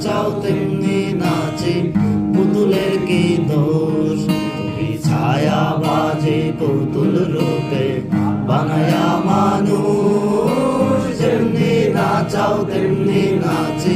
চাও তেমনি নাচে, পুতুলের কি দোষ? তুমি ছায়া বাজে পুতুল রূপে, বানায়া মানুষ। যেমনি নাচাও, তেমনি নাচে